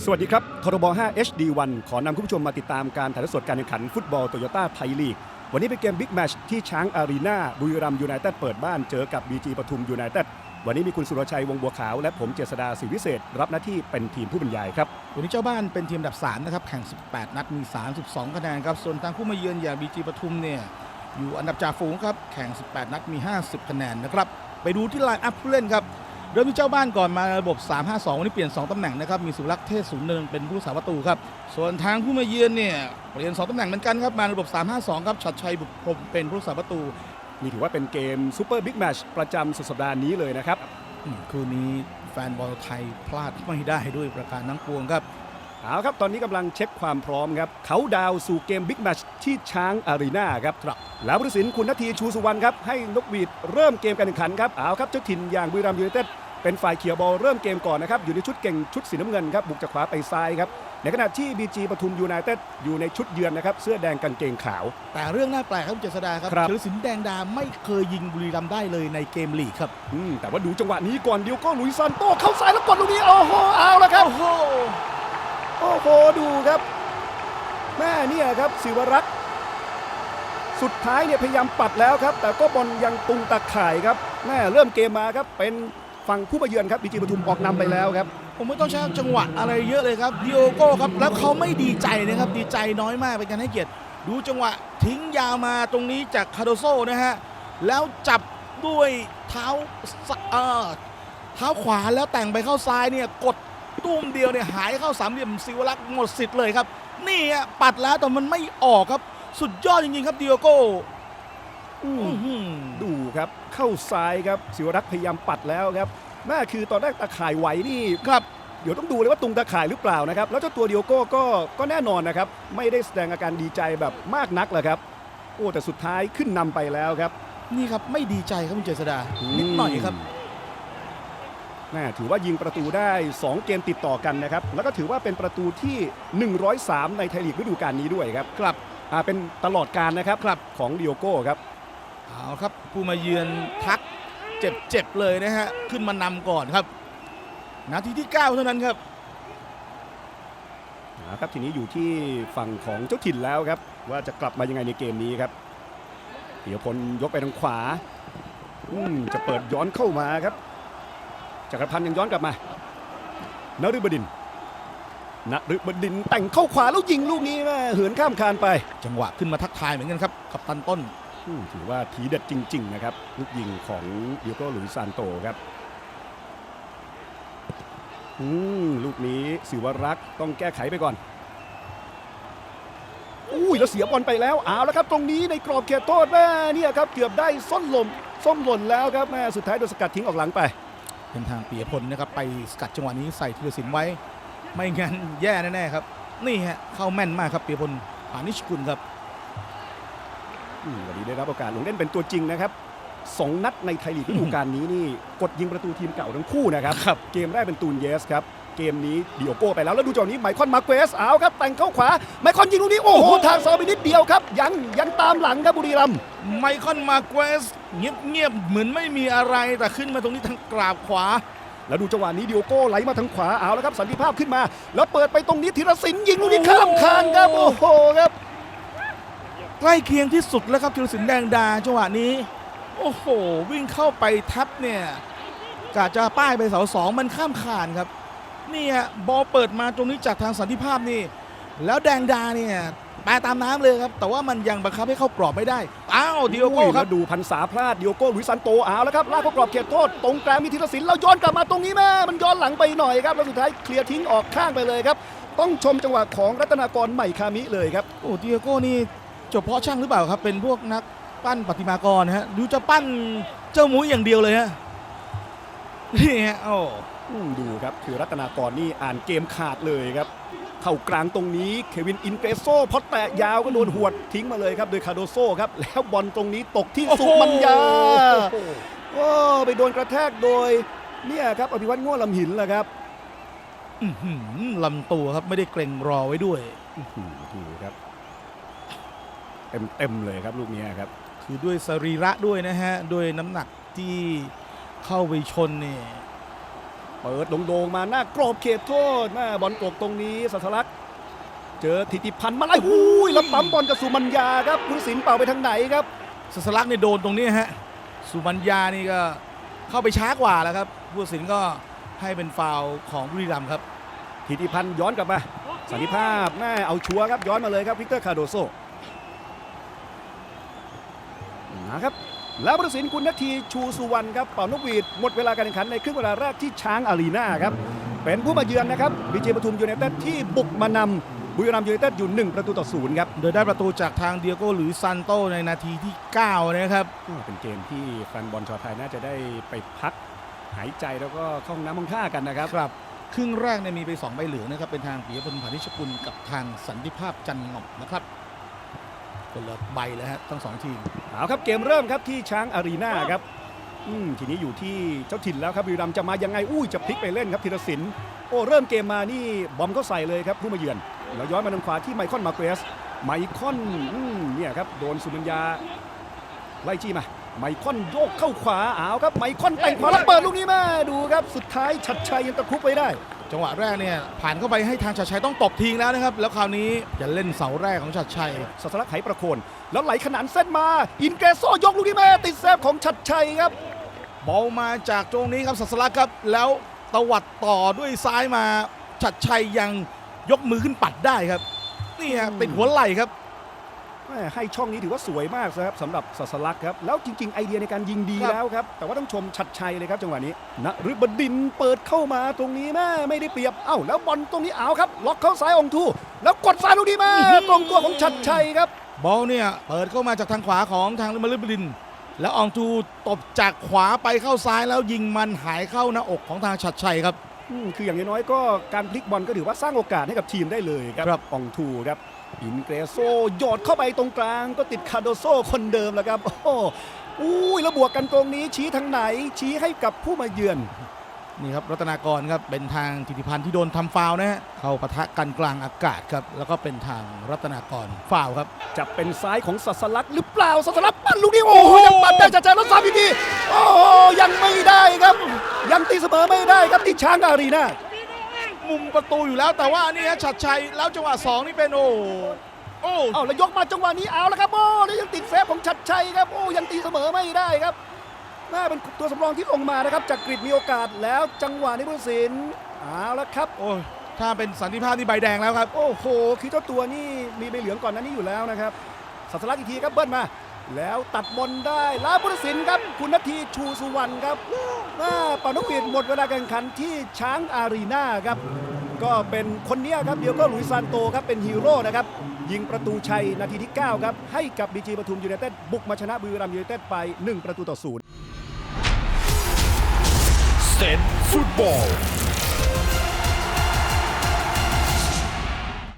สวัสดีครับทรบ5 HD1 ขอนำคุณผู้ชมมาติดตามการถ่ายทอดสดการแข่งขันฟุตบอลโตโยต้าไทยลีก วันนี้เป็นเกมบิ๊กแมชที่ช้างอารีนาบุรีรัมยูไนเต็ดเปิดบ้านเจอกับ BG ปทุมยูไนเต็ดวันนี้มีคุณสุรชัยวงบัวขาว และผมเจษดาศิวิเศษ รับหน้าที่เป็นทีมผู้บรรยายครับ วันนี้เจ้าบ้านเป็นทีมอันดับ 3 นะครับ แข่ง 18 นัดมี 32 คะแนนครับ ส่วนทางผู้มาเยือนอย่างบีจีปทุมเนี่ยอยู่อันดับจ่าฝูงครับแข่ง 18 นัดมี 50 คะแนนนะครับไปดูที่ไลน์อัพผู้เล่นครับ เริ่มที่เจ้าบ้านก่อนมาระบบ 3-5-2 วันนี้เปลี่ยน 2ตำแหน่งนะครับ มีสุรักษ์เทศศูนย์เนินเป็นผู้สาประตูครับ ส่วนทางผู้มาเยือนเนี่ยเปลี่ยน 2ตำแหน่งเหมือนกันครับ มาระบบ 3-5-2 ครับชัดชัยบุตรพรหมเป็นผู้สาประตู นี่ถือว่าเป็นเกมซูเปอร์บิ๊กแมชประจำสุดสัปดาห์นี้เลยนะครับอืมคู่นี้แฟนบอลไทยพลาดไม่ได้ด้วยประการทั้งปวงครับเอาครับ ตอนนี้กำลังเช็คความพร้อมครับ เขาดาวสู่เกมบิ๊กแมชที่ช้างอารีนาครับครับแล้วผู้ตัดสินคุณนาทีชูสุวรรณครับ ให้นกหวีดเริ่มเกมการแข่งขันครับ เอาครับ เจ้าถิ่นอย่างบุรีรัมย์ยูไนเต็ด เป็นฝ่ายเขียวบอลเริ่มเกมก่อนนะครับอยู่ในชุดเก่งชุดสีน้ำเงินครับบุกจากขวาไปซ้ายครับในขณะที่บีจีปทุมยูไนเต็ดอยู่ในชุดเยือนนะครับเสื้อแดงกางเกงขาว แต่เรื่องน่าแปลกครับคุณเจษดาครับครับ เฉลิมศิลป์แดงดาไม่เคยยิงบุรีรัมย์ได้เลยในเกมลีกครับอืมแต่ว่าดูจังหวะนี้ก่อนเดียวก็ลุยซันโต้เข้าซ้ายแล้วกดลูกนี้โอ้โหเอาละครับ โอ้โหโอ้โหดูครับแม่เนี่ยครับศิวรักษ์สุดท้ายเนี่ยพยายามปัดแล้วครับ แต่ก็บอลยังตุงตะข่ายครับแม่เริ่มเกมมาครับเป็น ฝั่งผู้มาเยือนครับบีจีปทุมออกนำไปแล้วครับ ผมไม่ต้องใช้จังหวะอะไรเยอะเลยครับดิโอโก้ครับแล้วเขาไม่ดีใจนะครับดีใจน้อยมากเป็นการให้เกียรติ ดูจังหวะทิ้งยาวมาตรงนี้จากคาโดโซนะฮะแล้วจับด้วยเท้าเอ่อเท้าขวาแล้วแต่งไปเข้าซ้ายเนี่ยกดตุ้มเดียวเนี่ยหายเข้าสามเหลี่ยมศิวรักษ์หมดสิทธิ์เลยครับ นี่ปัดแล้วแต่มันไม่ออกครับ สุดยอดจริงๆครับดิโอโก้ ดูครับเข้าซ้ายครับศิวรักษ์พยายามปัดแล้วครับแม่คือตอนแรกตะข่ายไหวนี่ครับเดี๋ยวต้องดูเลยว่าตุงตะข่ายหรือเปล่านะครับ แล้วเจ้าตัวเดียวโก้ก็ก็แน่นอนนะครับ ไม่ได้แสดงอาการดีใจแบบมากนักแหละครับ โอ้แต่สุดท้ายขึ้นนำไปแล้วครับ นี่ครับไม่ดีใจครับคุณเจษดานิดหน่อยครับแม่ถือว่ายิงประตูได้ 2 เกมติดต่อกันนะครับ แล้วก็ถือว่าเป็นประตูที่ 103 ในไทยลีกฤดูกาลนี้ด้วยครับ ครับอ่าเป็นตลอดการนะครับครับของดิโอโก้ครับ เอาครับผู้มาเยือนทักเจ็บๆเลยนะฮะขึ้นมานำก่อนครับ นาทีที่ 9 เท่านั้นครับนะครับทีนี้อยู่ที่ฝั่งของเจ้าถิ่นแล้วครับ ว่าจะกลับมายังไงในเกมนี้ครับเดี๋ยวพลยกไปทางขวาอืมจะเปิดย้อนเข้ามาครับจักรพันธ์ยังย้อนกลับมานฤบดินทร์นฤบดินทร์แต่งเข้าขวาแล้วยิงลูกนี้แม่เหินข้ามคานไป จังหวะขึ้นมาทักทายเหมือนกันครับกับตันต้นอืม ถือว่าทีเด็ดจริง ๆ นะครับลูกยิงของดิโก้หลุยซานโตครับอืมลูกนี้สิวรักษ์ต้องแก้ไขไปก่อนอุ้ยแล้วเสียบอลไปแล้วเอาแล้วครับ ตรงนี้ในกรอบเขตโทษแม่เนี่ยครับเกือบได้ส้นหล่มส้มหล่นแล้วครับแม่สุดท้ายโดนสกัดทิ้งออกหลังไป เป็นทางปียพลนะครับไปสกัดจังหวะนี้ใส่ธีรศิลป์ไว้ ไม่งั้นแย่แน่ๆครับ นี่ฮะเข้าแม่นมากครับปียพลผานิชกุลครับ วันนี้ได้รับโอกาสลงเล่นเป็นตัวจริงนะครับสองนัดในไทยลีกฤดูกาลนี้นี่กดยิงประตูทีมเก่าทั้งคู่นะครับครับเกมแรกเป็นตูนเยสครับเกมนี้ดิโอโก้ไปแล้วแล้วดูจังหวะนี้ไมคอนมาเกวสเอาครับแต่งเข้าขวาไมคอนยิงลูกนี้โอ้โหทางเสาไปนิดเดียวครับ ยังยังตามหลังครับบุรีรัมย์ไมคอนมาเกวสเงียบๆเหมือนไม่มีอะไรแต่ขึ้นมาตรงนี้ทางกราบขวา แล้วดูจังหวะนี้ดิโอโก้ไหลมาทางขวาเอาแล้วครับสันติภาพขึ้นมา แล้วเปิดไปตรงนี้ธีรศิลป์ยิงลูกนี้ข้ามคานครับโอ้โหครับ ใกล้เคียงที่สุดแล้วครับธีรศิลป์แดงดาจังหวะนี้ โอ้โห วิ่งเข้าไปทับเนี่ยกะจะป้ายไปเสาสองมันข้ามคานครับนี่ฮะบอลเปิดมาตรงนี้จากทางสันติภาพนี่ แล้วแดงดาเนี่ยไปตามน้ำเลยครับ แต่ว่ามันยังบังคับให้เข้ากรอบไม่ได้ อ้าวดิโอโก้ยครัแล้บวดูพันษาพลาดดิโอโก้หลุยส์ซันโตเอาแล้วครับลากเข้ากรอบเขตโทษ ตรงกลางมีธีรศิลป์แล้วย้อนกลับมาตรงนี้แม่มันย้อนหลังไปหน่อยครับ แล้วสุดท้ายเคลียร์ทิ้งออกข้างไปเลยครับ ต้องชมจังหวะของรัตนากรใหม่คามิเลยครับ โอ้ดิโอโก้นี่ จบเพาะช่างหรือเปล่าครับ เป็นพวกนักปั้นประติมากรนะฮะดูจะปั้นเจ้าหมูอย่างเดียวเลยฮะนี่ฮะโอ้อืมดูครับคือรัตนากรนี่อ่านเกมขาดเลยครับ เข้ากลางตรงนี้เควินอินเกรโซพอแตะยาวก็โดนหวดทิ้งมาเลยครับ โดยคาโดโซครับ แล้วบอลตรงนี้ตกที่สุมัญญาโอ้ไปโดนกระแทกโดยเนี่ยครับอภิวัตง่วงลำหินแหละครับอื้อหือลำตัวครับไม่ได้เกรงรอไว้ด้วยอื้อหือดูครับ เต็มเต็มๆเลยครับลูกเนี้ยครับ คือด้วยสรีระด้วยนะฮะด้วยน้ำหนักที่เข้าไปชนเนี่ยเปิดโด่งๆมาหน้ากรอบเขตโทษหน้าบอลตกตรงนี้สัสลักษณ์เจอทิติพันธ์มาไล่หูยแล้วปั๊มบอลกับสุมัญญาครับผู้ตัดสินเป่าไปทางไหนครับสสลักเนี่ยโดนตรงนี้ฮะสุบัญญานี่ก็เข้าไปช้ากว่าแล้วครับผู้ตัดสินก็ให้เป็นฟาวล์ของบุรีรัมย์ครับทิติพันธ์ย้อนกลับมาสันติภาพแม่เอาชัวร์ครับย้อนมาเลยครับวิกเตอร์คาโดโซนะ ครับแล้วผู้ตัดสินคุณนาทีชูสุวรรณครับเป่านกหวีดหมดเวลาการแข่งขันในครึ่งเวลาแรกที่ช้างอารีนาครับเป็นผู้มาเยือนนะครับบีเจปทุมยูไนเต็ดที่บุกมานำบุรีรัมย์ยูไนเต็ดอยู่ 1 ประตูต่อศูนย์ครับโดยได้ประตูจากทางเดียโก้หรือซันโตในนาทีที่ 9 นะครับเป็นเกมที่แฟนบอลชาวไทยน่าจะได้ไปพักหายใจแล้วก็เข้าห้องน้ำห้องท่ากันนะครับครับครึ่งแรกเนี่ยมีไป 2 ใบเหลืองนะครับเป็นทางปิยพลผานิชกุลกับทางสันติภาพจันงอบนะครับคนละใบเลยฮะทั้งสองทีม เอาครับเกมเริ่มครับที่ช้างอารีนาครับอืมทีนี้อยู่ที่เจ้าถิ่นแล้วครับบุรีรัมย์จะมายังไงอุ้ยจะพลิกไปเล่นครับธีรศิลป์โอ้เริ่มเกมมานี่บอมก็ใส่เลยครับผู้มาเยือนเราย้อนมาทางขวาที่ไมคอนมาเกรสไมคอนอืมเนี่ยครับโดนสุมัญญาไล่จี้มาไมคอนโยกเข้าขวาเอาครับไมคอนแต่งขวาแล้วเปิดลูกนี้มาดูครับสุดท้ายชัดชัยยังตะครุบไว้ได้ จังหวะแรกเนี่ยผ่านเข้าไปให้ทางชัดชัยต้องตบทิ้งแล้วนะครับ แล้วคราวนี้จะเล่นเสาแรกของชัดชัยสัสลักไหประโคนแล้วไหลขนานเส้นมา อินเกรโซยกลูกนี้มาติดเซฟของชัดชัยครับบอลมาจากตรงนี้ครับสัสลักครับ แล้วตวัดต่อด้วยซ้ายมาชัดชัยยังยกมือขึ้นปัดได้ครับนี่ฮะอืมติดหัวไหล่ครับแม่ ให้ช่องนี้ถือว่าสวยมากนะครับสำหรับสัสลักครับ แล้วจริง ๆ ไอเดียในการยิงดีแล้วครับ แต่ว่าต้องชมชัดชัยเลยครับจังหวะนี้นฤบดินเปิดเข้ามาตรงนี้แม่ไม่ได้เปรียบ เอ้าแล้วบอลตรงนี้เอาครับ ล็อกเข้าซ้ายองทู แล้วกดซ้ายลูกนี้มาตรงตัวของชัดชัยครับ บอลเนี่ยเปิดเข้ามาจากทางขวาของทางมาริบดิน แล้วอองทูตบจากขวาไปเข้าซ้ายแล้วยิงมันหายเข้าหน้าอกของทางชัดชัยครับ อืมคืออย่างน้อยๆก็การพลิกบอลก็ถือว่าสร้างโอกาสให้กับทีมได้เลยครับครับ อองทูครับอินเกรโซโยอดเข้าไปตรงกลาง ก็ติดคาโดโซคนเดิมแล้วครับ โอ้โหอุ้ยแล้วบวกกันตรงนี้ชี้ทางไหนชี้ให้กับผู้มาเยือน นี่ครับรัตนากรครับเป็นทางธิติพันธ์ที่โดนทำฟาวล์นะฮะเข้าปะทะกันกลางอากาศครับแล้วก็เป็นทางรัตนากรฟาวล์ครับจะเป็นซ้ายของสัสลักษณ์หรือเปล่าสัสลักษณ์ปั้นลูกนี้โอ้โหยังปั่นได้จะเจอแล้วซ้ำอีกทีโอ้โหยังไม่ได้ครับ ยังตีเสมอไม่ได้ครับที่ช้างอารีนามุมประตูอยู่แล้วแต่ว่านี่ฮะชัดชัยแล้วจังหวะสองนี่เป็นโอ้โอ้เอาแล้วยกมาจังหวะนี้เอาแล้วครับโอ้แล้วยังติดเซฟของชัดชัยครับโอ้ยังตีเสมอไม่ได้ครับ น่าเป็นตัวสำรองที่ลงมานะครับจากกรีฑมีโอกาสแล้วจังหวะนี้ผู้ตัดสินเอาแล้วครับ โอ้ยถ้าเป็นสันติภาพนี่ใบแดงแล้วครับ โอ้โหคือเจ้าตัวนี่มีใบเหลืองก่อนหนั้นนี้อยู่แล้วนะครับสัสลักษณ์อีกทีครับเบิ้ลมา แล้วตัดบอลได้แล้วผู้ตัดสินครับ คุณนาทีชูสุวรรณครับว่าปานกหวีดหมดเวลาการแข่งขันที่ช้างอารีนาครับ ก็เป็นคนเนี้ยครับเดียวก็หลุยส์ซานโตครับเป็นฮีโร่นะครับ ยิงประตูชัยนาทีที่ 9 ครับ ให้กับบีจีปทุมยูไนเต็ดบุกมาชนะบุรีรัมย์ยูไนเต็ดไป 1 ประตูต่อศูนย์ Instant Football.